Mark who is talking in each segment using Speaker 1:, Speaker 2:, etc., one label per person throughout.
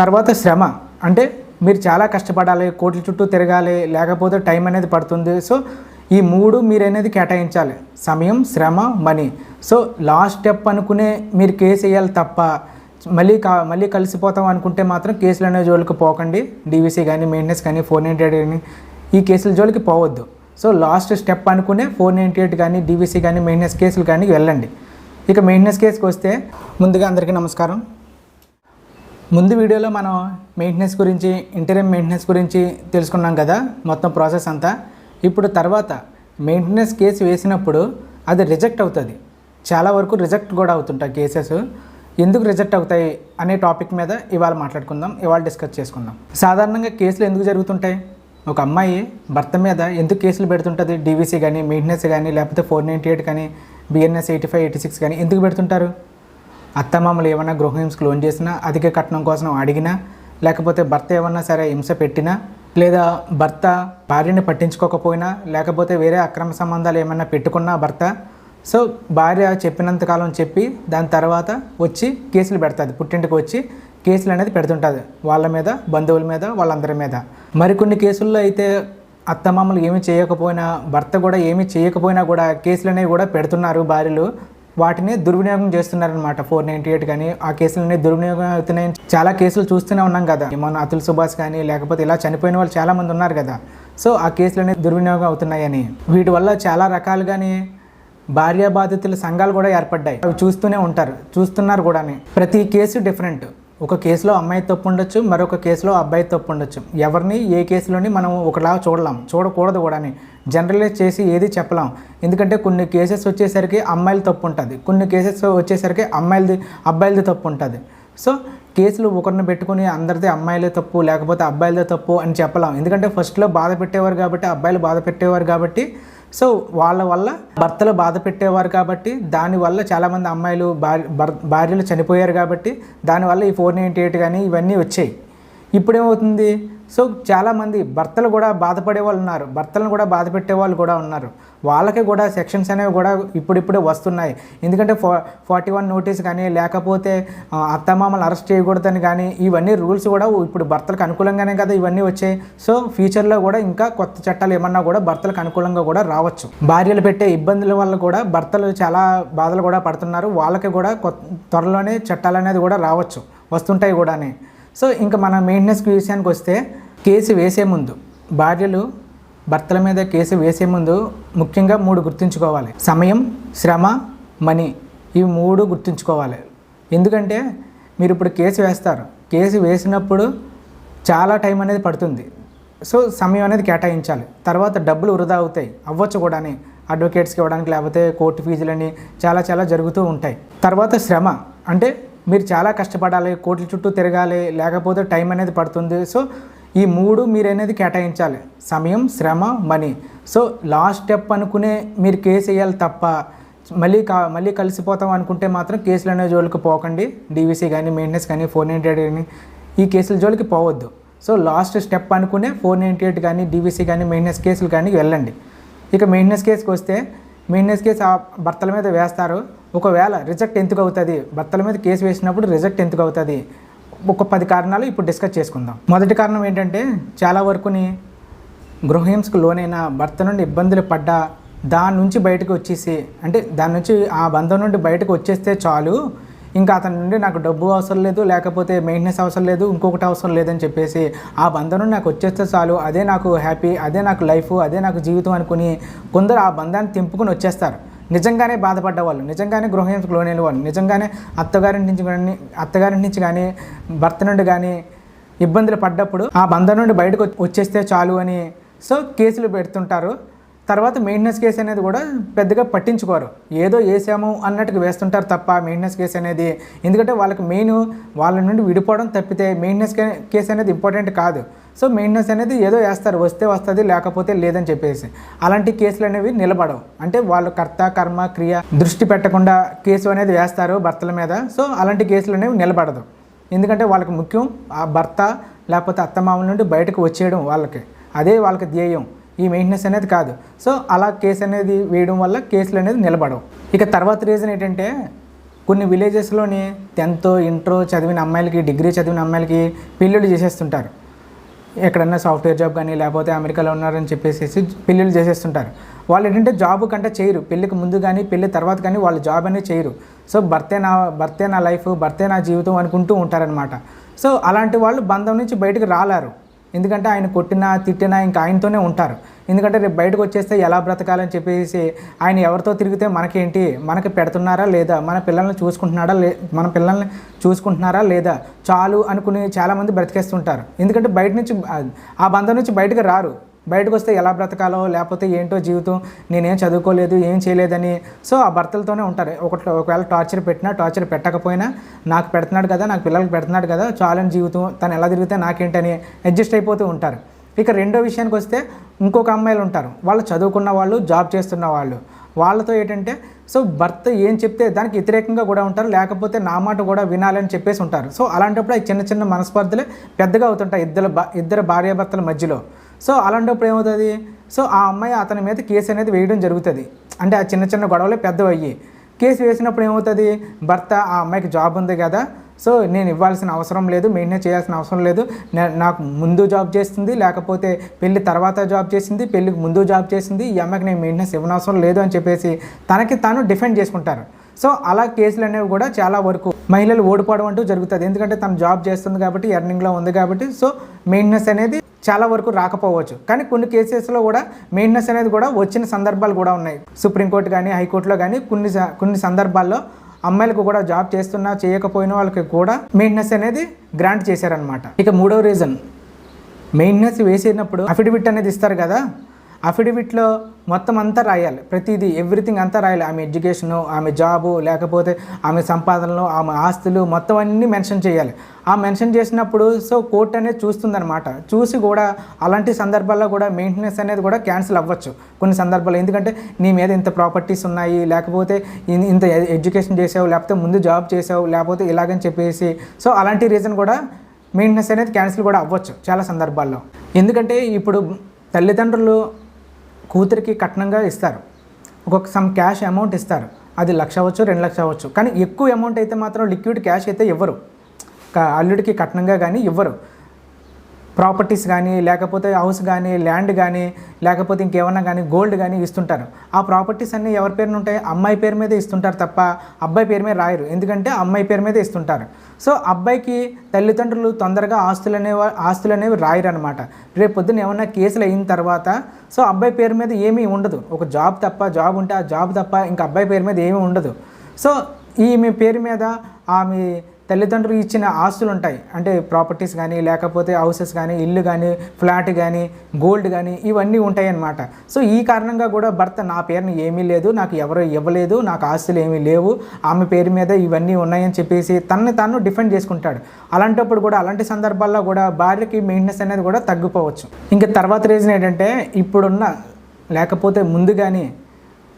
Speaker 1: తర్వాత శ్రమ. అంటే మీరు చాలా కష్టపడాలి కోట్ల చుట్టూ తిరగాలి లేకపోతే టైం అనేది పడుతుంది. సో ఈ మూడు మీరు అనేది కేటాయించాలి. సమయం శ్రమ మనీ. సో లాస్ట్ స్టెప్ అనుకునే మీరు కేసు వేయాలి తప్ప మళ్ళీ కా మళ్ళీ కలిసిపోతాం అనుకుంటే మాత్రం కేసులు అనే జోలికి పోకండి. డీవీసీ కానీ మెయింటెనెన్స్ కానీ ఫోర్ నైంటీ ఎయిట్ కానీ ఈ కేసుల జోలికి పోవద్దు. సో లాస్ట్ స్టెప్ అనుకునే ఫోర్ నైంటీ ఎయిట్ కానీ డీవీసీ కానీ మెయింటెనెన్స్ కేసులు కానీ వెళ్ళండి. ఇక మెయింటెనెన్స్ కేసుకి వస్తే ముందుగా అందరికీ నమస్కారం. ముందు వీడియోలో మనం మెయింటెనెన్స్ గురించి ఇంటీరియర్ మెయింటెనెన్స్ గురించి తెలుసుకున్నాం కదా మొత్తం ప్రాసెస్ అంతా. ఇప్పుడు తర్వాత మెయింటెనెన్స్ కేసు వేసినప్పుడు అది రిజెక్ట్ అవుతుంది. చాలా వరకు రిజెక్ట్ కూడా అవుతుంటాయి కేసెస్ ఎందుకు రిజెక్ట్ అవుతాయి అనే టాపిక్ మీద ఇవాళ మాట్లాడుకుందాం ఇవాళ డిస్కస్ చేసుకుందాం. సాధారణంగా కేసులు ఎందుకు జరుగుతుంటాయి? ఒక అమ్మాయి భర్త మీద ఎందుకు కేసులు పెడుతుంటుంది? డీవీసీ కానీ మెయింటెనెన్స్ కానీ లేకపోతే ఫోర్ నైంటీ ఎయిట్ కానీ BNS eighty five eighty six కానీ ఎందుకు పెడుతుంటారు? అత్తమామలు ఏమన్నా గృహహింసకు లోన్ చేసినా అధిక కట్నం కోసం అడిగినా లేకపోతే భర్త ఏమన్నా సరే హింస పెట్టినా లేదా భర్త భార్యని పట్టించుకోకపోయినా లేకపోతే వేరే అక్రమ సంబంధాలు ఏమన్నా పెట్టుకున్నా భర్త సో భార్య చెప్పినంతకాలం చెప్పి దాని తర్వాత వచ్చి కేసులు పెడుతుంది. పుట్టింటికి వచ్చి కేసులు అనేది పెడుతుంటుంది. వాళ్ళ మీద బంధువుల మీద వాళ్ళందరి మీద. మరికొన్ని కేసుల్లో అయితే అత్తమామలు ఏమీ చేయకపోయినా భర్త కూడా ఏమీ చేయకపోయినా కూడా కేసులు అనేవి కూడా పెడుతున్నారు భార్యలు. వాటిని దుర్వినియోగం చేస్తున్నారనమాట ఫోర్ నైంటీ ఎయిట్ కానీ ఆ కేసులన్నీ దుర్వినియోగం అవుతున్నాయి చాలా కేసులు చూస్తూనే ఉన్నాం కదా. మన అతుల్ సుభాష్ కానీ లేకపోతే ఇలా చనిపోయిన వాళ్ళు చాలా మంది ఉన్నారు కదా. సో ఆ కేసులన్నీ దుర్వినియోగం అవుతున్నాయని. వీటి వల్ల చాలా రకాలుగానే భార్య బాధితుల సంఘాలు కూడా ఏర్పడ్డాయి. అవి చూస్తూనే ఉంటారు. చూస్తున్నారు కూడా ప్రతి కేసు డిఫరెంట్. ఒక కేసులో అమ్మాయి తప్పు ఉండొచ్చు మరొక కేసులో అబ్బాయి తప్పు ఉండొచ్చు. ఎవరిని ఏ కేసులోని మనం ఒకలా చూడలేం చూడకూడదు కూడా జనరలైజ్ చేసి ఏది చెప్పలేం. ఎందుకంటే కొన్ని కేసెస్ వచ్చేసరికి అమ్మాయిలు తప్పు ఉంటుంది కొన్ని కేసెస్ వచ్చేసరికి అమ్మాయిలది అబ్బాయిలది తప్పు ఉంటుంది. సో కేసులు ఒకరిని పెట్టుకుని అందరిది అమ్మాయిలే తప్పు లేకపోతే అబ్బాయిలదే తప్పు అని చెప్పలేం. ఎందుకంటే ఫస్ట్లో బాధ పెట్టేవారు కాబట్టి అబ్బాయిలు బాధ పెట్టేవారు కాబట్టి సో వాళ్ళ వల్ల భర్తలు బాధ పెట్టేవారు కాబట్టి దానివల్ల చాలామంది అమ్మాయిలు భార్య భార్యలు చనిపోయారు కాబట్టి దానివల్ల ఈ ఫోర్ నైంటీ ఎయిట్ కానీ ఇవన్నీ వచ్చాయి. ఇప్పుడేమవుతుంది? సో చాలామంది భర్తలు కూడా బాధపడే వాళ్ళు ఉన్నారు. భర్తలను కూడా బాధ పెట్టే వాళ్ళు కూడా ఉన్నారు. వాళ్ళకి కూడా సెక్షన్స్ అనేవి కూడా ఇప్పుడిప్పుడే వస్తున్నాయి. ఎందుకంటే ఫా ఫార్టీ వన్ నోటీస్ కానీ లేకపోతే అత్తమామలు అరెస్ట్ చేయకూడదని కానీ ఇవన్నీ రూల్స్ కూడా ఇప్పుడు భర్తలకు అనుకూలంగానే కదా ఇవన్నీ వచ్చాయి. సో ఫ్యూచర్లో కూడా ఇంకా కొత్త చట్టాలు ఏమన్నా కూడా భర్తలకు అనుకూలంగా కూడా రావచ్చు. భార్యలు పెట్టే ఇబ్బందుల వల్ల కూడా భర్తలు చాలా బాధలు కూడా పడుతున్నారు. వాళ్ళకి కూడా కొత్త త్వరలోనే చట్టాలు అనేది కూడా రావచ్చు. వస్తుంటాయి కూడానే. సో ఇంకా మన మెయింటెనెన్స్ విషయానికి వస్తే కేసు వేసే ముందు భార్యలు భర్తల మీద కేసు వేసే ముందు ముఖ్యంగా మూడు గుర్తుంచుకోవాలి. సమయం శ్రమ మనీ ఇవి మూడు గుర్తుంచుకోవాలి. ఎందుకంటే మీరు ఇప్పుడు కేసు వేస్తారు. కేసు వేసినప్పుడు చాలా టైం అనేది పడుతుంది. సో సమయం అనేది కేటాయించాలి. తర్వాత డబ్బులు వృధా అవుతాయి. అవ్వచ్చు కూడాని అడ్వకేట్స్కి ఇవ్వడానికి లేకపోతే కోర్టు ఫీజులని చాలా చాలా జరుగుతూ ఉంటాయి. తర్వాత శ్రమ. అంటే మీరు చాలా కష్టపడాలి కోర్టుల చుట్టూ తిరగాలి లేకపోతే టైం అనేది పడుతుంది. సో ఈ మూడు మీరు అనేది కేటాయించాలి. సమయం శ్రమ మనీ. సో లాస్ట్ స్టెప్ అనుకునే మీరు కేసు వేయాలి తప్ప మళ్ళీ కా మళ్ళీ కలిసిపోతాం అనుకుంటే మాత్రం కేసులు అనే జోలికి పోకండి. డీవీసీ కానీ మెయింటెనెన్స్ కానీ ఫోర్ నైంటీ ఎయిట్ కానీ ఈ కేసుల జోలికి పోవద్దు. సో లాస్ట్ స్టెప్ అనుకునే ఫోర్ నైంటీ ఎయిట్ కానీ డీవీసీ కానీ మెయింటెనెన్స్ కేసులు కానీ వెళ్ళండి. ఇక మెయింటెనెన్స్ కేసుకి వస్తే మెయింటెనెన్స్ కేసు ఆ భర్తల మీద వేస్తారు. ఒకవేళ రిజెక్ట్ ఎందుకు అవుతుంది? భర్తల మీద కేసు వేసినప్పుడు రిజెక్ట్ ఎందుకు అవుతుంది? ఒక పది కారణాలు ఇప్పుడు డిస్కస్ చేసుకుందాం. మొదటి కారణం ఏంటంటే చాలా వరకుని గృహహింసకు లోనైన భర్త నుండి ఇబ్బందులు పడ్డా దాని నుంచి బయటకు వచ్చేసి అంటే దాని నుంచి ఆ బంధం నుండి బయటకు వచ్చేస్తే చాలు ఇంకా అతని నుండి నాకు డబ్బు అవసరం లేదు లేకపోతే మెయింటెనెన్స్ అవసరం లేదు ఇంకొకటి అవసరం లేదని చెప్పేసి ఆ బంధం నుండి నాకు వచ్చేస్తే చాలు అదే నాకు హ్యాపీ అదే నాకు లైఫ్ అదే నాకు జీవితం అనుకుని కొందరు ఆ బంధాన్ని తెంపుకుని వచ్చేస్తారు. నిజంగానే బాధపడ్డ వాళ్ళు నిజంగానే గృహహింసకు లోనైన వాళ్ళు నిజంగానే అత్తగారి నుంచి కానీ అత్తగారి నుంచి కానీ భర్త నుండి కానీ ఇబ్బందులు పడ్డప్పుడు ఆ బంధం నుండి బయటకు వచ్చి- వచ్చేస్తే చాలు అని సో కేసులు పెడుతుంటారు. తర్వాత మెయింటెనెన్స్ కేసు అనేది కూడా పెద్దగా పట్టించుకోరు. ఏదో వేసాము అన్నట్టుగా వేస్తుంటారు తప్ప మెయింటెనెన్స్ కేసు అనేది. ఎందుకంటే వాళ్ళకి మెయిన్ వాళ్ళ నుండి విడిపోవడం తప్పితే మెయింటెనెన్స్ కేసు అనేది ఇంపార్టెంట్ కాదు. సో మెయింటెనెన్స్ అనేది ఏదో వేస్తారు వస్తే వస్తుంది లేకపోతే లేదని చెప్పేసి. అలాంటి కేసులు అనేవి నిలబడవు. అంటే వాళ్ళు కర్త కర్మ క్రియ దృష్టి పెట్టకుండా కేసు అనేది వేస్తారు భర్తల మీద. సో అలాంటి కేసులు అనేవి నిలబడదు. ఎందుకంటే వాళ్ళకి ముఖ్యం ఆ భర్త లేకపోతే అత్తమామల నుండి బయటకు వచ్చేయడం వాళ్ళకి. అదే వాళ్ళకి ధ్యేయం. ఈ మెయింటెనెన్స్ అనేది కాదు. సో అలా కేసు అనేది వేయడం వల్ల కేసులు అనేది నిలబడవు. ఇక తర్వాత రీజన్ ఏంటంటే కొన్ని విలేజెస్లోని టెన్త్ ఇంటర్ చదివిన అమ్మాయిలకి డిగ్రీ చదివిన అమ్మాయిలకి పెళ్ళిళ్ళు చేసేస్తుంటారు. ఎక్కడన్నా సాఫ్ట్వేర్ జాబ్ కానీ లేకపోతే అమెరికాలో ఉన్నారని చెప్పేసి పెళ్ళిళ్ళు చేసేస్తుంటారు. వాళ్ళు ఏంటంటే జాబ్ కంటే చేయరు. పెళ్ళికి ముందు కానీ పెళ్ళి తర్వాత కానీ వాళ్ళు జాబ్ అనేది చేయరు. సో భర్తే నా భర్తే నా లైఫ్ భర్తే నా జీవితం అనుకుంటూ ఉంటారనమాట సో అలాంటి వాళ్ళు బంధం నుంచి బయటకు రాలేరు. ఎందుకంటే ఆయన కొట్టినా తిట్టినా ఇంకా ఆయనతోనే ఉంటారు. ఎందుకంటే రేపు బయటకు వచ్చేస్తే ఎలా బ్రతకాలని చెప్పేసి ఆయన ఎవరితో తిరిగితే మనకేంటి? మనకి పెడుతున్నారా లేదా? మన పిల్లల్ని చూసుకుంటున్నాడా లే మన పిల్లల్ని చూసుకుంటున్నారా లేదా? చాలు అనుకుని చాలామంది బ్రతికేస్తుంటారు. ఎందుకంటే బయట నుంచి ఆ బంధం నుంచి బయటకు రారు. బయటకు వస్తే ఎలా బ్రతకాలో లేకపోతే ఏంటో జీవితం నేనేం చదువుకోలేదు ఏం చేయలేదని. సో ఆ భర్తలతోనే ఉంటారు. ఒకటి ఒకవేళ టార్చర్ పెట్టినా టార్చర్ పెట్టకపోయినా నాకు పెడుతున్నాడు కదా నాకు పిల్లలకి పెడుతున్నాడు కదా చాలని జీవితం తను ఎలా తిరిగితే నాకేంటని అడ్జస్ట్ అయిపోతూ ఉంటారు. ఇక రెండో విషయానికి వస్తే ఇంకొక అమ్మాయిలు ఉంటారు. వాళ్ళు చదువుకున్న వాళ్ళు జాబ్ చేస్తున్న వాళ్ళు. వాళ్ళతో ఏంటంటే సో భర్త ఏం చెప్తే దానికి వ్యతిరేకంగా కూడా ఉంటారు లేకపోతే నా మాట కూడా వినాలని చెప్పేసి ఉంటారు. సో అలాంటప్పుడు ఈ చిన్న చిన్న మనస్పర్ధలే పెద్దగా అవుతుంటాయి. ఇద్దరు ఇద్దరు భార్యాభర్తల మధ్యలో. సో అలాంటప్పుడు ఏమవుతుంది? సో ఆ అమ్మాయి అతని మీద కేసు అనేది వేయడం జరుగుతుంది. అంటే ఆ చిన్న చిన్న గొడవలు పెద్దవయ్యి. కేసు వేసినప్పుడు ఏమవుతుంది? భర్త ఆ అమ్మాయికి జాబ్ ఉంది కదా సో నేను ఇవ్వాల్సిన అవసరం లేదు మెయింటైన్ చేయాల్సిన అవసరం లేదు. నాకు ముందు జాబ్ చేస్తుంది లేకపోతే పెళ్ళి తర్వాత జాబ్ చేసింది పెళ్ళికి ముందు జాబ్ చేసింది ఈ అమ్మాయికి నేను మెయింటెనెన్స్ ఇవ్వనవసరం లేదు అని చెప్పేసి తనకి తాను డిఫెండ్ చేసుకుంటారు. సో అలా కేసులు అనేవి కూడా చాలా వరకు మహిళలు ఓడిపోవడం అంటూ జరుగుతుంది. ఎందుకంటే తను జాబ్ చేస్తుంది కాబట్టి ఎర్నింగ్లో ఉంది కాబట్టి సో మెయింటెనెన్స్ అనేది చాలా వరకు రాకపోవచ్చు. కానీ కొన్ని కేసెస్లో కూడా మెయింటెనెన్స్ అనేది కూడా వచ్చిన సందర్భాలు కూడా ఉన్నాయి. సుప్రీంకోర్టు కానీ హైకోర్టులో కానీ కొన్ని స- కొన్ని సందర్భాల్లో అమ్మాయిలకు కూడా జాబ్ చేస్తున్నా చేయకపోయిన వాళ్ళకి కూడా మెయింటెనెన్స్ అనేది గ్రాంట్ చేశారనమాట ఇక మూడవ రీజన్ మెయింటెనెన్స్ వేసినప్పుడు అఫిడవిట్ అనేది ఇస్తారు కదా అఫిడవిట్లో మొత్తం అంతా రాయాలి. ప్రతిదీ ఎవ్రీథింగ్ అంతా రాయాలి. ఆమె ఎడ్యుకేషను ఆమె జాబు లేకపోతే ఆమె సంపాదనలు ఆమె ఆస్తులు మొత్తం అన్నీ మెన్షన్ చేయాలి. ఆ మెన్షన్ చేసినప్పుడు సో కోర్ట్ అనేది చూస్తుందన్నమాట. చూసి కూడా అలాంటి సందర్భాల్లో కూడా మెయింటెనెన్స్ అనేది కూడా క్యాన్సిల్ అవ్వచ్చు. కొన్ని సందర్భాల్లో ఎందుకంటే నీ మీద ఇంత ప్రాపర్టీస్ ఉన్నాయి లేకపోతే ఇంత ఎడ్యుకేషన్ చేసావు లేకపోతే ముందు జాబ్ చేసావు లేకపోతే ఇలాగని చెప్పేసి సో అలాంటి రీజన్ కూడా మెయింటెనెన్స్ అనేది క్యాన్సిల్ కూడా అవ్వచ్చు చాలా సందర్భాల్లో. ఎందుకంటే ఇప్పుడు తల్లిదండ్రులు కూతురికి కట్నంగా ఇస్తారు. ఒక్కొక్క సమ్ క్యాష్ అమౌంట్ ఇస్తారు. అది లక్ష అవ్వచ్చు రెండు లక్ష అవ్వచ్చు. కానీ ఎక్కువ అమౌంట్ అయితే మాత్రం లిక్విడ్ క్యాష్ అయితే ఇవ్వరు. అల్లుడికి కట్నంగా కానీ ఇవ్వరు. ప్రాపర్టీస్ కానీ లేకపోతే హౌస్ కానీ ల్యాండ్ కానీ లేకపోతే ఇంకేమన్నా కానీ గోల్డ్ కానీ ఇస్తుంటారు. ఆ ప్రాపర్టీస్ అన్నీ ఎవరి పేరున ఉంటాయి? అమ్మాయి పేరు మీద ఇస్తుంటారు తప్ప అబ్బాయి పేరు మీద రాయరు. ఎందుకంటే అమ్మాయి పేరు మీదే ఇస్తుంటారు. సో అబ్బాయికి తల్లిదండ్రులు తొందరగా ఆస్తులు అనేవి ఆస్తులు అనేవి రాయరు అనమాట రేపు పొద్దున్న ఏమన్నా కేసులు అయిన తర్వాత సో అబ్బాయి పేరు మీద ఏమీ ఉండదు. ఒక జాబ్ తప్ప జాబ్ ఉంటే ఆ జాబ్ తప్ప ఇంకా అబ్బాయి పేరు మీద ఏమీ ఉండదు. సో ఈమె పేరు మీద ఆమె తల్లిదండ్రులు ఇచ్చిన ఆస్తులు ఉంటాయి అంటే ప్రాపర్టీస్ కానీ లేకపోతే హౌసెస్ కానీ ఇల్లు కానీ ఫ్లాట్ కానీ గోల్డ్ కానీ ఇవన్నీ ఉంటాయి అన్నమాట సో ఈ కారణంగా కూడా భర్త నా పేరుని ఏమీ లేదు నాకు ఎవరు ఇవ్వలేదు నాకు ఆస్తులు ఏమీ లేవు ఆమె పేరు మీద ఇవన్నీ ఉన్నాయని చెప్పేసి తనని తాను డిఫెండ్ చేసుకుంటాడు. అలాంటప్పుడు కూడా అలాంటి సందర్భాల్లో కూడా భార్యకి మెయింటెనెన్స్ అనేది కూడా తగ్గిపోవచ్చు. ఇంకా తర్వాత రీజన్ ఏంటంటే ఇప్పుడున్న లేకపోతే ముందు కానీ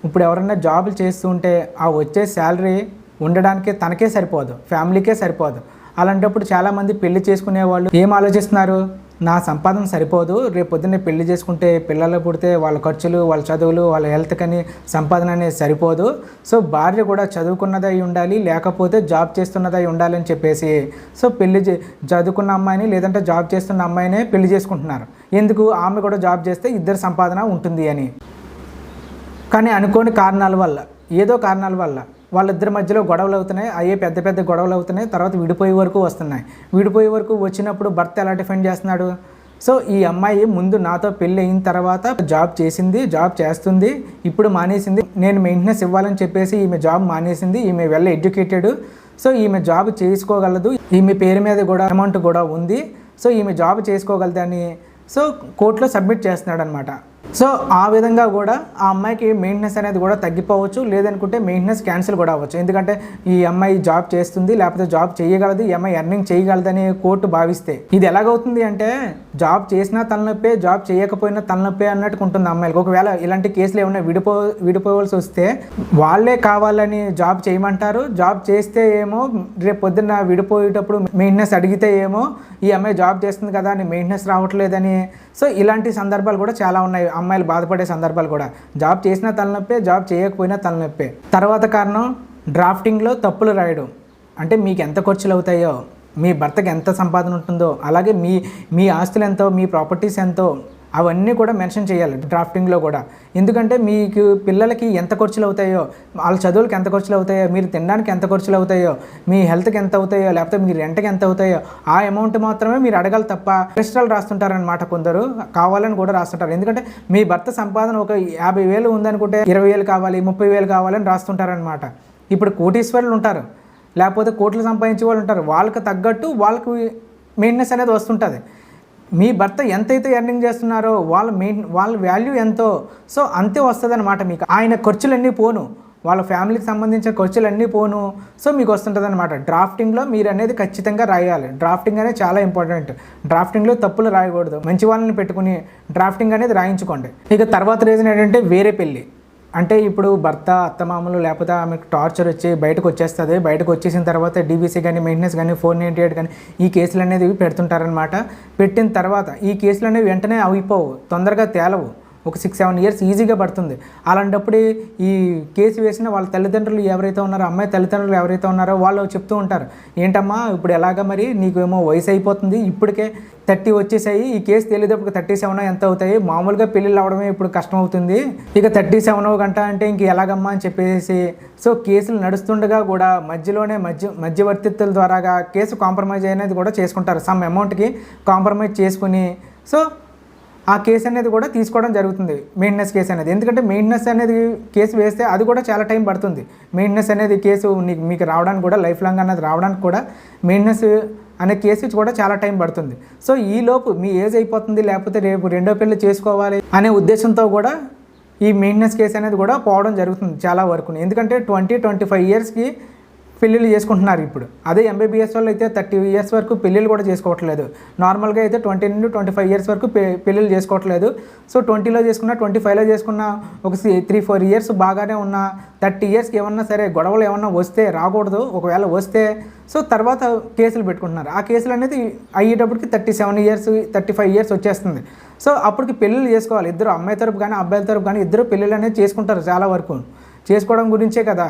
Speaker 1: ఇప్పుడు ఎవరైనా జాబులు చేస్తూ ఉంటే ఆ వచ్చే శాలరీ ఉండడానికి తనకే సరిపోదు ఫ్యామిలీకే సరిపోదు. అలాంటప్పుడు చాలామంది పెళ్ళి చేసుకునే వాళ్ళు ఏం ఆలోచిస్తున్నారు? నా సంపాదన సరిపోదు రేపు పొద్దున్నే పెళ్ళి చేసుకుంటే పిల్లలు పుడితే వాళ్ళ ఖర్చులు వాళ్ళ చదువులు వాళ్ళ హెల్త్ కానీ సంపాదన అనేది సరిపోదు. సో భార్య కూడా చదువుకున్నదై ఉండాలి లేకపోతే జాబ్ చేస్తున్నదై ఉండాలని చెప్పేసి. సో పెళ్ళి చే- చదువుకున్న అమ్మాయిని లేదంటే జాబ్ చేస్తున్న అమ్మాయినే పెళ్ళి చేసుకుంటున్నారు. ఎందుకు? ఆమె కూడా జాబ్ చేస్తే ఇద్దరు సంపాదన ఉంటుంది అని. కానీ అనుకోని కారణాల వల్ల ఏదో కారణాల వల్ల వాళ్ళిద్దరి మధ్యలో గొడవలు అవుతున్నాయి. అయ్యే పెద్ద పెద్ద గొడవలు అవుతున్నాయి. తర్వాత విడిపోయే వరకు వస్తున్నాయి. విడిపోయే వరకు వచ్చినప్పుడు భర్త ఎలా డిఫెండ్ చేస్తున్నాడు? సో ఈ అమ్మాయి ముందు నాతో పెళ్ళి అయిన తర్వాత జాబ్ చేసింది జాబ్ చేస్తుంది. ఇప్పుడు మానేసింది. నేను మెయింటెనెన్స్ ఇవ్వాలని చెప్పేసి ఈమె జాబ్ మానేసింది. ఈమె వెల్ ఎడ్యుకేటెడ్ సో ఈమె జాబ్ చేసుకోగలదు. ఈమె పేరు మీద కూడా అమౌంట్ కూడా ఉంది. సో ఈమె జాబ్ చేసుకోగలదని. సో కోర్టులో సబ్మిట్ చేస్తున్నాడు అనమాట సో ఆ విధంగా కూడా ఆ అమ్మాయికి మెయింటెనెన్స్ అనేది కూడా తగ్గిపోవచ్చు లేదనుకుంటే మెయింటెనెన్స్ క్యాన్సిల్ కూడా అవ్వచ్చు. ఎందుకంటే ఈ అమ్మాయి జాబ్ చేస్తుంది లేకపోతే జాబ్ చేయగలదు ఈ అమ్మాయి ఎర్నింగ్ చేయగలదని కోర్టు భావిస్తే. ఇది ఎలాగవుతుంది అంటే జాబ్ చేసినా తలనొప్పే జాబ్ చేయకపోయినా తలనొప్పే అన్నట్టు ఉంటుంది అమ్మాయిలకు. ఒకవేళ ఇలాంటి కేసులు ఏమైనా విడిపో విడిపోవాల్సి వస్తే వాళ్ళే కావాలని జాబ్ చేయమంటారు. జాబ్ చేస్తే ఏమో రేపు పొద్దున్న విడిపోయేటప్పుడు మెయింటెనెన్స్ అడిగితే ఏమో ఈ అమ్మాయి జాబ్ చేస్తుంది కదా అని మెయింటెనెన్స్ రావట్లేదని. సో ఇలాంటి సందర్భాలు కూడా చాలా ఉన్నాయి. అమ్మాయిలు బాధపడే సందర్భాలు కూడా. జాబ్ చేసినా తలనొప్పే జాబ్ చేయకపోయినా తలనొప్పే. తర్వాత కారణం డ్రాఫ్టింగ్లో తప్పులు రాయడం. అంటే మీకు ఎంత ఖర్చులు అవుతాయో? మీ భర్తకి ఎంత సంపాదన ఉంటుందో అలాగే మీ మీ ఆస్తులు ఎంతో మీ ప్రాపర్టీస్ ఎంతో అవన్నీ కూడా మెన్షన్ చేయాలి డ్రాఫ్టింగ్లో కూడా. ఎందుకంటే మీకు పిల్లలకి ఎంత ఖర్చులు అవుతాయో వాళ్ళ చదువులకి ఎంత ఖర్చులు అవుతాయో మీరు తినడానికి ఎంత ఖర్చులు అవుతాయో మీ హెల్త్కి ఎంత అవుతాయో లేకపోతే మీ రెంట్కి ఎంత అవుతాయో ఆ అమౌంట్ మాత్రమే మీరు అడగాలి తప్ప ఎక్స్ట్రాలు రాస్తుంటారనమాట కొందరు కావాలని కూడా రాస్తుంటారు. ఎందుకంటే మీ భర్త సంపాదన ఒక యాభై వేలు ఉందనుకుంటే ఇరవై వేలు కావాలి ముప్పై వేలు కావాలని రాస్తుంటారనమాట ఇప్పుడు కోటీశ్వరులు ఉంటారు. లేకపోతే కోట్లు సంపాదించే వాళ్ళు ఉంటారు. వాళ్ళకి తగ్గట్టు వాళ్ళకి మెయింటెనెన్స్ అనేది వస్తుంటుంది. మీ భర్త ఎంతైతే ఎర్నింగ్ చేస్తున్నారో వాళ్ళ మెయిన్ వాళ్ళ వాల్యూ ఎంతో సో అంతే వస్తుంది అనమాట మీకు. ఆయన ఖర్చులన్నీ పోను. వాళ్ళ ఫ్యామిలీకి సంబంధించిన ఖర్చులన్నీ పోను. సో మీకు వస్తుంటుంది అనమాట డ్రాఫ్టింగ్లో మీరు అనేది ఖచ్చితంగా రాయాలి. డ్రాఫ్టింగ్ అనేది చాలా ఇంపార్టెంట్ డ్రాఫ్టింగ్లో తప్పులు రాయకూడదు. మంచి వాళ్ళని పెట్టుకుని డ్రాఫ్టింగ్ అనేది రాయించుకోండి. ఇక తర్వాత రీజన్ ఏంటంటే వేరే పెళ్ళి. అంటే ఇప్పుడు భర్త అత్తమామలు లేకపోతే ఆమెకు టార్చర్ వచ్చి బయటకు వచ్చేస్తుంది. బయటకు వచ్చేసిన తర్వాత డీబీసీ కానీ మెయింటెనెన్స్ కానీ ఫోర్ నైంటీ ఎయిట్ కానీ ఈ కేసులు అనేది పెడుతుంటారనమాట పెట్టిన తర్వాత ఈ కేసులు అనేవి వెంటనే అవిపోవు తొందరగా తేలవు. ఒక సిక్స్ సెవెన్ ఇయర్స్ ఈజీగా పడుతుంది. అలాంటప్పుడు ఈ కేసు వేసిన వాళ్ళ తల్లిదండ్రులు ఎవరైతే ఉన్నారో అమ్మాయి తల్లిదండ్రులు ఎవరైతే ఉన్నారో వాళ్ళు చెప్తూ ఉంటారు ఏంటమ్మా ఇప్పుడు ఎలాగ మరి? నీకు ఏమో వయసు అయిపోతుంది. ఇప్పటికే థర్టీ వచ్చేసాయి. ఈ కేసు తెలియదప్పుడు థర్టీ సెవెన్ ఎంత అవుతాయి? మామూలుగా పెళ్ళిళ్ళు అవడమే ఇప్పుడు కష్టం అవుతుంది. ఇక థర్టీ సెవెన్ గంట అంటే ఇంక ఎలాగమ్మా? అని చెప్పేసి. సో కేసులు నడుస్తుండగా కూడా మధ్యలోనే మధ్య మధ్యవర్తిత్తుల ద్వారాగా కేసు కాంప్రమైజ్ అనేది కూడా చేసుకుంటారు. సమ్ అమౌంట్కి కాంప్రమైజ్ చేసుకుని. సో ఆ కేసు అనేది కూడా తీసుకోవడం జరుగుతుంది మెయింటెనెన్స్ కేసు అనేది. ఎందుకంటే మెయింటెనెన్స్ అనేది కేసు వేస్తే అది కూడా చాలా టైం పడుతుంది. మెయింటెనెన్స్ అనేది కేసు మీకు రావడానికి కూడా లైఫ్ లాంగ్ అనేది రావడానికి కూడా మెయింటెనెన్స్ అనే కేసు కూడా చాలా టైం పడుతుంది. సో ఈ లోపు మీ ఏజ్ అయిపోతుంది లేకపోతే రేపు రెండో పెళ్ళి చేసుకోవాలి అనే ఉద్దేశంతో కూడా ఈ మెయింటెనెన్స్ కేసు అనేది కూడా పోవడం జరుగుతుంది చాలా వరకు. ఎందుకంటే ట్వంటీ ట్వంటీ ఫైవ్ ఇయర్స్కి పెళ్ళిళ్ళు చేసుకుంటున్నారు ఇప్పుడు. అదే ఎంబీబీఎస్ వాళ్ళు అయితే థర్టీ ఇయర్స్ వరకు పెళ్ళిళ్ళు కూడా చేసుకోవట్లేదు. నార్మల్గా అయితే ట్వంటీ నుండి ట్వంటీ ఫైవ్ ఇయర్స్ వరకు పెళ్ళిళ్ళు చేసుకోవట్లేదు. సో ట్వంటీలో చేసుకున్న ట్వంటీ ఫైవ్లో చేసుకున్న ఒక త్రీ ఫోర్ ఇయర్స్ బాగానే ఉన్న థర్టీ ఇయర్స్కి ఏమన్నా సరే గొడవలు ఏమన్నా వస్తే రాకూడదు. ఒకవేళ వస్తే సో తర్వాత కేసులు పెట్టుకుంటున్నారు. ఆ కేసులు అనేది అయ్యేటప్పటికి thirty seven years thirty five years వచ్చేస్తుంది. సో అప్పటికి పెళ్ళిళ్ళు చేసుకోవాలి. ఇద్దరు అమ్మాయి తరపు కానీ అబ్బాయిల తరపు కానీ ఇద్దరు పెళ్ళిళ్ళు అనేది చేసుకుంటారు చాలా వరకు. చేసుకోవడం గురించే కదా.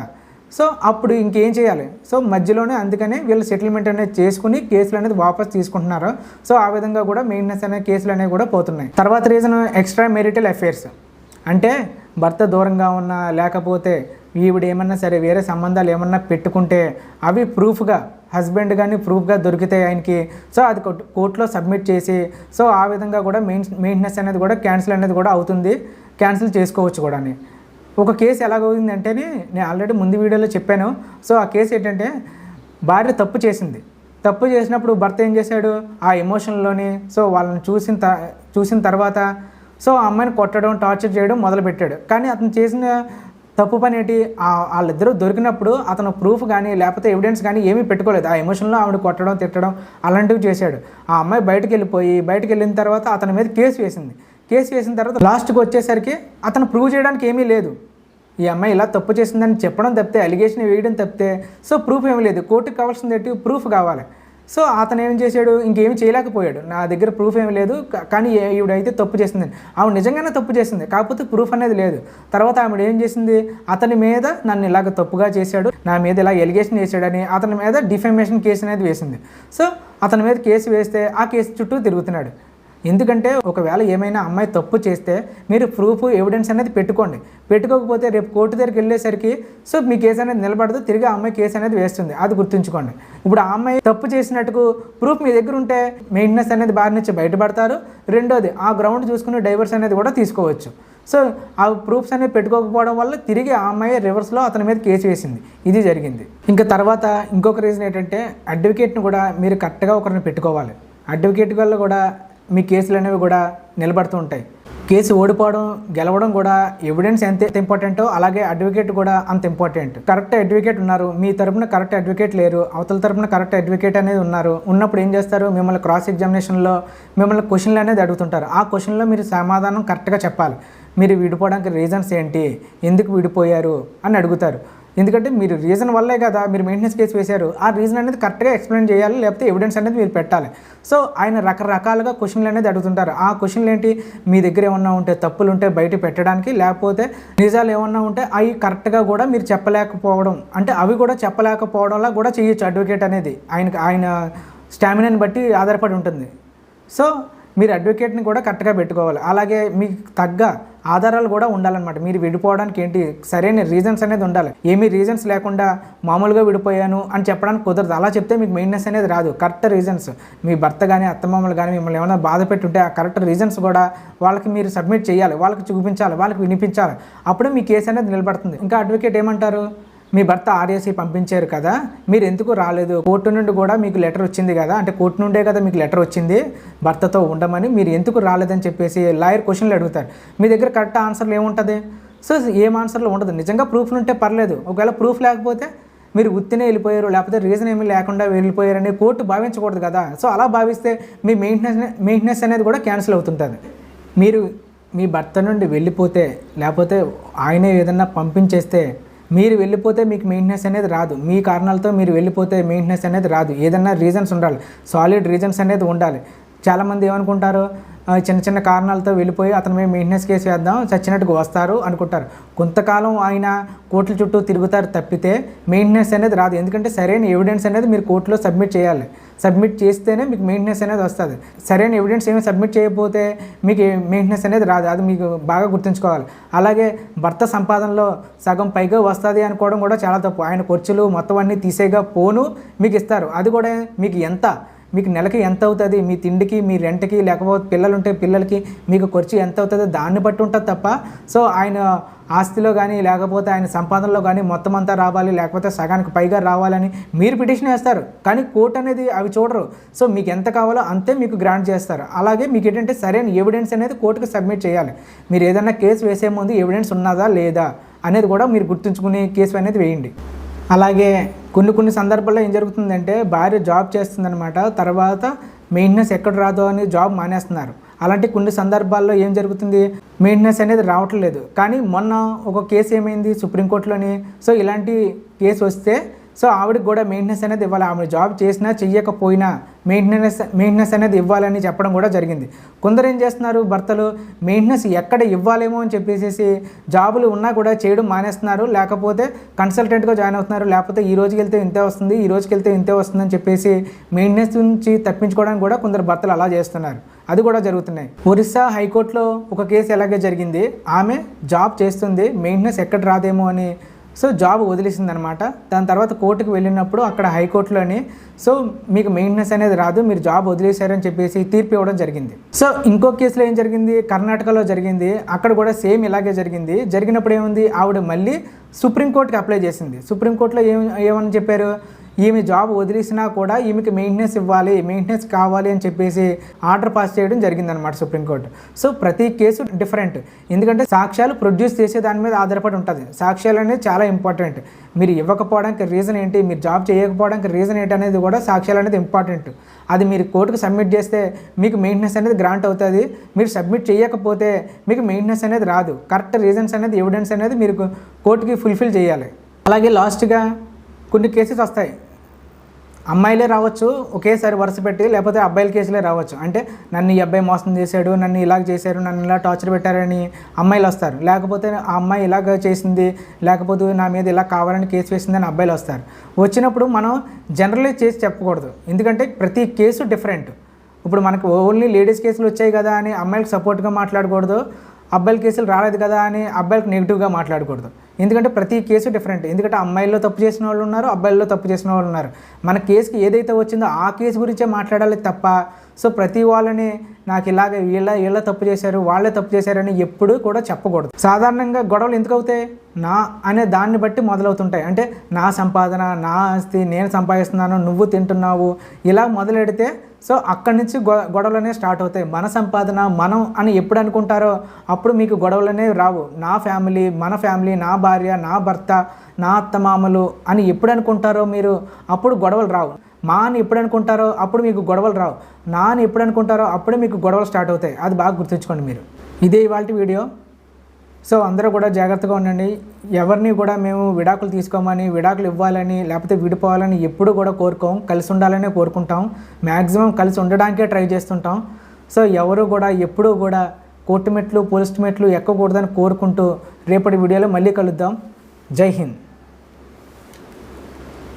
Speaker 1: సో అప్పుడు ఇంకేం చేయాలి? సో మధ్యలోనే అందుకనే వీళ్ళు సెటిల్మెంట్ అనేది చేసుకుని కేసులు అనేది వాపస్ తీసుకుంటున్నారు. సో ఆ విధంగా కూడా మెయింటెనెన్స్ అనే కేసులు అనేవి కూడా పోతున్నాయి. తర్వాత రీజన్ ఎక్స్ట్రా మెరిటల్ అఫేర్స్ అంటే భర్త దూరంగా ఉన్నా లేకపోతే ఈవిడ ఏమన్నా సరే వేరే సంబంధాలు ఏమన్నా పెట్టుకుంటే అవి ప్రూఫ్గా హస్బెండ్ కానీ ప్రూఫ్గా దొరికితే ఆయనకి. సో అది కోర్టులో సబ్మిట్ చేసి సో ఆ విధంగా కూడా మెయిన్ మెయింటెనెన్స్ అనేది కూడా క్యాన్సిల్ అనేది కూడా అవుతుంది. క్యాన్సిల్ చేసుకోవచ్చు కూడా ఒక కేసు ఎలాగవుతుందంటేనే నేను ఆల్రెడీ ముందు వీడియోలో చెప్పాను. సో ఆ కేసు ఏంటంటే భార్య తప్పు చేసింది. తప్పు చేసినప్పుడు భర్త ఏం చేశాడు? ఆ ఎమోషన్లోని సో వాళ్ళని చూసిన త చూసిన తర్వాత సో ఆ అమ్మాయిని కొట్టడం టార్చర్ చేయడం మొదలుపెట్టాడు. కానీ అతను చేసిన తప్పు పని ఏంటి? వాళ్ళిద్దరూ దొరికినప్పుడు అతను ప్రూఫ్ కానీ లేకపోతే ఎవిడెన్స్ కానీ ఏమీ పెట్టుకోలేదు. ఆ ఎమోషన్లో ఆవిడ కొట్టడం తిట్టడం అలాంటివి చేశాడు. ఆ అమ్మాయి బయటకు వెళ్ళిపోయి బయటకు వెళ్ళిన తర్వాత అతని మీద కేసు వేసింది. కేసు వేసిన తర్వాత లాస్ట్కి వచ్చేసరికి అతను ప్రూవ్ చేయడానికి ఏమీ లేదు. ఈ అమ్మాయి ఇలా తప్పు చేసిందని చెప్పడం తప్పితే అలిగేషన్ వేయడం తప్పితే సో ప్రూఫ్ ఏమీ లేదు. కోర్టుకి కావాల్సింది ఏంటి? ప్రూఫ్ కావాలి. సో అతను ఏం చేశాడు? ఇంకేమి చేయలేకపోయాడు. నా దగ్గర ప్రూఫ్ ఏమీ లేదు. కానీ ఈవిడైతే తప్పు చేసింది ఆవిడ నిజంగానే తప్పు చేసింది. కాకపోతే ప్రూఫ్ అనేది లేదు. తర్వాత ఆవిడ ఏం చేసింది? అతని మీద నన్ను ఇలాగ తప్పుగా చేశాడు. నా మీద ఇలా ఎలిగేషన్ చేశాడని అతని మీద డిఫెమేషన్ కేసు అనేది వేసింది. సో అతని మీద కేసు వేస్తే ఆ కేసు చుట్టూ తిరుగుతున్నాడు. ఎందుకంటే ఒకవేళ ఏమైనా అమ్మాయి తప్పు చేస్తే మీరు ప్రూఫ్ ఎవిడెన్స్ అనేది పెట్టుకోండి. పెట్టుకోకపోతే రేపు కోర్టు దగ్గరికి వెళ్ళేసరికి సో మీ కేసు అనేది నిలబడదు తిరిగి ఆ అమ్మాయి కేసు అనేది వేస్తుంది. అది గుర్తుంచుకోండి. ఇప్పుడు ఆ అమ్మాయి తప్పు చేసినట్టుకు ప్రూఫ్ మీ దగ్గర ఉంటే మెయింటెనెన్స్ అనేది బారి నుంచి బయటపడతారు. రెండోది ఆ గ్రౌండ్ చూసుకుని డైవర్స్ అనేది కూడా తీసుకోవచ్చు. సో ఆ ప్రూఫ్స్ అనేవి పెట్టుకోకపోవడం వల్ల తిరిగి ఆ అమ్మాయి రివర్స్లో అతని మీద కేసు వేసింది. ఇది జరిగింది. ఇంకా తర్వాత ఇంకొక రీజన్ ఏంటంటే అడ్వకేట్ని కూడా మీరు కరెక్ట్గా ఒకరిని పెట్టుకోవాలి. అడ్వకేట్ వల్ల కూడా మీ కేసులు అనేవి కూడా నిలబడుతూ ఉంటాయి. కేసు ఓడిపోవడం గెలవడం కూడా ఎవిడెన్స్ ఎంత ఇంపార్టెంటో అలాగే అడ్వకేట్ కూడా అంత ఇంపార్టెంట్ కరెక్ట్ అడ్వకేట్ ఉన్నారు. మీ తరపున కరెక్ట్ అడ్వకేట్ లేరు. అవతల తరపున కరెక్ట్ అడ్వకేట్ అనేది ఉన్నారు. ఉన్నప్పుడు ఏం చేస్తారు? మిమ్మల్ని క్రాస్ ఎగ్జామినేషన్లో మిమ్మల్ని క్వశ్చన్లు అనేది అడుగుతుంటారు. ఆ క్వశ్చన్లో మీరు సమాధానం కరెక్ట్గా చెప్పాలి. మీరు విడిపోవడానికి రీజన్స్ ఏంటి? ఎందుకు విడిపోయారు? అని అడుగుతారు. ఎందుకంటే మీరు రీజన్ వల్లే కదా మీరు మెయింటెనెన్స్ కేసు వేశారు. ఆ రీజన్ అనేది కరెక్ట్గా ఎక్స్ప్లెయిన్ చేయాలి లేకపోతే ఎవిడెన్స్ అనేది మీరు పెట్టాలి. సో ఆయన రకరకాలుగా క్వశ్చన్లు అనేది అడుగుతుంటారు. ఆ క్వశ్చన్లు ఏంటి? మీ దగ్గర ఏమన్నా ఉంటే తప్పులు ఉంటే బయట పెట్టడానికి లేకపోతే నిజాలు ఏమన్నా ఉంటే అవి కరెక్ట్గా కూడా మీరు చెప్పలేకపోవడం. అంటే అవి కూడా చెప్పలేకపోవడంలా కూడా చేయొచ్చు అడ్వకేట్ అనేది. ఆయనకి ఆయన స్టామినాని బట్టి ఆధారపడి ఉంటుంది. సో మీరు అడ్వకేట్ని కూడా కరెక్ట్గా పెట్టుకోవాలి. అలాగే మీకు తగ్గ ఆధారాలు కూడా ఉండాలన్నమాట. మీరు విడిపోవడానికి ఏంటి? సరైన రీజన్స్ అనేది ఉండాలి. ఏమీ రీజన్స్ లేకుండా మామూలుగా విడిపోయాను అని చెప్పడానికి కుదరదు. అలా చెప్తే మీకు మెయిన్నెస్ అనేది రాదు. కరెక్ట్ రీజన్స్ మీ భర్త కానీ అత్తమామలు కానీ మిమ్మల్ని ఏమైనా బాధ పెట్టుంటే ఆ కరెక్ట్ రీజన్స్ కూడా వాళ్ళకి మీరు సబ్మిట్ చేయాలి. వాళ్ళకి చూపించాలి. వాళ్ళకి వినిపించాలి. అప్పుడే మీ కేసు అనేది నిలబడుతుంది. ఇంకా అడ్వకేట్ ఏమంటారు? మీ భర్త ఆర్ఏసీ పంపించారు కదా మీరు ఎందుకు రాలేదు? కోర్టు నుండి కూడా మీకు లెటర్ వచ్చింది కదా అంటే కోర్టు నుండే కదా మీకు లెటర్ వచ్చింది భర్తతో ఉండమని మీరు ఎందుకు రాలేదని చెప్పేసి లాయర్ క్వశ్చన్లు అడుగుతారు. మీ దగ్గర కరెక్ట్ ఆన్సర్లు ఏముంటుంది? సో ఏం ఆన్సర్లు ఉండదు. నిజంగా ప్రూఫ్లు ఉంటే పర్లేదు. ఒకవేళ ప్రూఫ్ లేకపోతే మీరు ఉత్తినే వెళ్ళిపోయారు లేకపోతే రీజన్ ఏమీ లేకుండా వెళ్ళిపోయారని కోర్టు భావించకూడదు కదా. సో అలా భావిస్తే మీ మెయింటెనెన్స్ మెయింటెనెన్స్ అనేది కూడా క్యాన్సిల్ అవుతుంటుంది. మీరు మీ భర్త నుండి వెళ్ళిపోతే లేకపోతే ఆయనే ఏదన్నా పంపించేస్తే మీరు వెళ్ళిపోతే మీకు మెయింటెనెన్స్ అనేది రాదు. మీ కారణాలతో మీరు వెళ్ళిపోతే మెయింటెనెన్స్ అనేది రాదు. ఏదన్నా రీజన్స్ ఉండాలి. సాలిడ్ రీజన్స్ అనేది ఉండాలి. చాలామంది ఏమనుకుంటారు? చిన్న చిన్న కారణాలతో వెళ్ళిపోయి అతను మేము మెయింటెనెన్స్ కేసు వేద్దాం చచ్చినట్టుకు వస్తారు అనుకుంటారు. కొంతకాలం ఆయన కోర్టుల చుట్టూ తిరుగుతారు తప్పితే మెయింటెనెన్స్ అనేది రాదు. ఎందుకంటే సరైన ఎవిడెన్స్ అనేది మీరు కోర్టులో సబ్మిట్ చేయాలి. సబ్మిట్ చేస్తేనే మీకు మెయింటెనెన్స్ అనేది వస్తుంది. సరైన ఎవిడెన్స్ ఏమి సబ్మిట్ చేయకపోతే మీకు మెయింటెనెన్స్ అనేది రాదు. అది మీకు బాగా గుర్తుంచుకోవాలి. అలాగే భర్త సంపాదనలో సగం పైగా వస్తుంది అనుకోవడం కూడా చాలా తప్పు. ఆయన ఖర్చులు మొత్తం అన్నీ తీసేగా పోను మీకు ఇస్తారు. అది కూడా మీకు ఎంత? మీకు నెలకి ఎంత అవుతుంది? మీ తిండికి మీ రెంట్కి లేకపోతే పిల్లలు ఉంటే పిల్లలకి మీకు ఖర్చు ఎంత అవుతుందో? దాన్ని బట్టి ఉంటుంది తప్ప సో ఆయన ఆస్తిలో కానీ లేకపోతే ఆయన సంపాదనలో కానీ మొత్తం అంతా రావాలి లేకపోతే సగానికి పైగా రావాలని మీరు పిటిషన్ వేస్తారు. కానీ కోర్టు అనేది అవి చూడరు. సో మీకు ఎంత కావాలో అంతే మీకు గ్రాంట్ చేస్తారు. అలాగే మీకు ఏంటంటే సరైన ఎవిడెన్స్ అనేది కోర్టుకి సబ్మిట్ చేయాలి. మీరు ఏదైనా కేసు వేసే ముందు ఎవిడెన్స్ ఉన్నదా లేదా అనేది కూడా మీరు గుర్తుంచుకునే కేసు అనేది వేయండి. అలాగే కొన్ని కొన్ని సందర్భాల్లో ఏం జరుగుతుందంటే భార్య జాబ్ చేస్తుందనమాట తర్వాత మెయింటెనెన్స్ ఎక్కడ రాదో అని జాబ్ మానేస్తున్నారు. అలాంటి కొన్ని సందర్భాల్లో ఏం జరుగుతుంది? మెయింటెనెన్స్ అనేది రావట్లేదు. కానీ మొన్న ఒక కేసు ఏమైంది సుప్రీంకోర్టులోని. సో ఇలాంటి కేసు వస్తే సో ఆవిడకి కూడా మెయింటెనెన్స్ అనేది ఇవ్వాలి. ఆవిడ జాబ్ చేసినా చెయ్యకపోయినా మెయింటెనెన్స్ మెయింటెనెన్స్ అనేది ఇవ్వాలని చెప్పడం కూడా జరిగింది. కొందరు ఏం చేస్తున్నారు? భర్తలు మెయింటెనెన్స్ ఎక్కడ ఇవ్వాలేమో అని చెప్పేసి జాబులు ఉన్నా కూడా చేయడం మానేస్తున్నారు. లేకపోతే కన్సల్టెంట్గా జాయిన్ అవుతున్నారు. లేకపోతే ఈ రోజుకి వెళ్తే ఇంతే వస్తుంది ఈ రోజుకి వెళ్తే ఇంతే వస్తుందని చెప్పేసి మెయింటెనెన్స్ నుంచి తప్పించుకోవడానికి కూడా కొందరు భర్తలు అలా చేస్తున్నారు. అది కూడా జరుగుతున్నాయి. ఒరిస్సా హైకోర్టులో ఒక కేసు ఎలాగే జరిగింది? ఆమె జాబ్ చేస్తుంది మెయింటెనెన్స్ ఎక్కడ రాదేమో అని సో జాబ్ వదిలేసిందనమాట. దాని తర్వాత కోర్టుకు వెళ్ళినప్పుడు అక్కడ హైకోర్టులోని సో మీకు మెయింటెనెన్స్ అనేది రాదు మీరు జాబ్ వదిలేశారని చెప్పేసి తీర్పు ఇవ్వడం జరిగింది. సో ఇంకో కేసులో ఏం జరిగింది? కర్ణాటకలో జరిగింది. అక్కడ కూడా సేమ్ ఇలాగే జరిగింది. జరిగినప్పుడు ఏముంది? ఆవిడ మళ్ళీ సుప్రీంకోర్టుకి అప్లై చేసింది. సుప్రీంకోర్టులో ఏం ఏమని చెప్పారు? ఈమె జాబ్ వదిలేసినా కూడా ఈమెకి మెయింటెనెన్స్ ఇవ్వాలి మెయింటెనెన్స్ కావాలి అని చెప్పేసి ఆర్డర్ పాస్ చేయడం జరిగిందనమాట సుప్రీంకోర్టు. సో ప్రతి కేసు డిఫరెంట్ ఎందుకంటే సాక్ష్యాలు ప్రొడ్యూస్ చేసే దాని మీద ఆధారపడి ఉంటుంది. సాక్ష్యాలు అనేది చాలా ఇంపార్టెంట్ మీరు ఇవ్వకపోవడానికి రీజన్ ఏంటి? మీరు జాబ్ చేయకపోవడానికి రీజన్ ఏంటి అనేది కూడా సాక్ష్యాలు అనేది ఇంపార్టెంట్ అది మీరు కోర్టుకు సబ్మిట్ చేస్తే మీకు మెయింటెనెన్స్ అనేది గ్రాంట్ అవుతుంది. మీరు సబ్మిట్ చేయకపోతే మీకు మెయింటెనెన్స్ అనేది రాదు. కరెక్ట్ రీజన్స్ అనేది ఎవిడెన్స్ అనేది మీరు కోర్టుకి ఫుల్ఫిల్ చేయాలి. అలాగే లాస్ట్గా కొన్ని కేసెస్ వస్తాయి. అమ్మాయిలే రావచ్చు ఒకేసారి వరుస పెట్టి లేకపోతే అబ్బాయిల కేసులే రావచ్చు. అంటే నన్ను ఈ అబ్బాయి మోసం చేశాడు నన్ను ఇలాగ చేశారు నన్ను ఇలా టార్చర్ పెట్టారని అమ్మాయిలు వస్తారు. లేకపోతే ఆ అమ్మాయి ఇలాగ చేసింది లేకపోతే నా మీద ఇలా కావాలని కేసు వేసిందని అబ్బాయిలు వస్తారు. వచ్చినప్పుడు మనం జనరలైజ్ చేసి చెప్పకూడదు. ఎందుకంటే ప్రతి కేసు డిఫరెంట్ ఇప్పుడు మనకు ఓన్లీ లేడీస్ కేసులు వచ్చాయి కదా అని అమ్మాయిలకు సపోర్ట్గా మాట్లాడకూడదు. అబ్బాయిల కేసులు రాలేదు కదా అని అబ్బాయిలకు నెగిటివ్గా మాట్లాడకూడదు. ఎందుకంటే ప్రతి కేసు డిఫరెంట్ ఎందుకంటే అమ్మాయిల్లో తప్పు చేసిన వాళ్ళు ఉన్నారు అబ్బాయిల్లో తప్పు చేసిన వాళ్ళు ఉన్నారు. మన కేసుకి ఏదైతే వచ్చిందో ఆ కేసు గురించే మాట్లాడాలి తప్ప సో ప్రతి వాళ్ళని నాకు ఇలాగ వీళ్ళ వీళ్ళ తప్పు చేశారు వాళ్ళే తప్పు చేశారని ఎప్పుడూ కూడా చెప్పకూడదు. సాధారణంగా గొడవలు ఎందుకు అవుతాయి? నా అనే దాన్ని బట్టి మొదలవుతుంటాయి. అంటే నా సంపాదన నా ఆస్తి నేను సంపాదిస్తున్నాను నువ్వు తింటున్నావు ఇలా మొదలెడితే సో అక్కడి నుంచి గొ గొడవలనే స్టార్ట్ అవుతాయి. మన సంపాదన మనం అని ఎప్పుడు అనుకుంటారో అప్పుడు మీకు గొడవలనే రావు. నా ఫ్యామిలీ మన ఫ్యామిలీ నా భార్య నా భర్త నా అత్తమామలు అని ఎప్పుడు అనుకుంటారో మీరు అప్పుడు గొడవలు రావు. మా అని ఎప్పుడు అనుకుంటారో అప్పుడు మీకు గొడవలు రావు. నా అని ఎప్పుడు అనుకుంటారో అప్పుడే మీకు గొడవలు స్టార్ట్ అవుతాయి. అది బాగా గుర్తుంచుకోండి మీరు. ఇదే ఇవాళ వీడియో. సో అందరూ కూడా జాగ్రత్తగా ఉండండి. ఎవరిని కూడా మేము విడాకులు తీసుకోమని విడాకులు ఇవ్వాలని లేకపోతే విడిపోవాలని ఎప్పుడు కూడా కోరుకోం. కలిసి ఉండాలనే కోరుకుంటాం. మ్యాక్సిమం కలిసి ఉండడానికే ట్రై చేస్తుంటాం. సో ఎవరు కూడా ఎప్పుడూ కూడా కోర్టు మెట్లు పోలీస్ మెట్లు ఎక్కకూడదని కోరుకుంటూ రేపటి వీడియోలో మళ్ళీ కలుద్దాం. జై హింద్.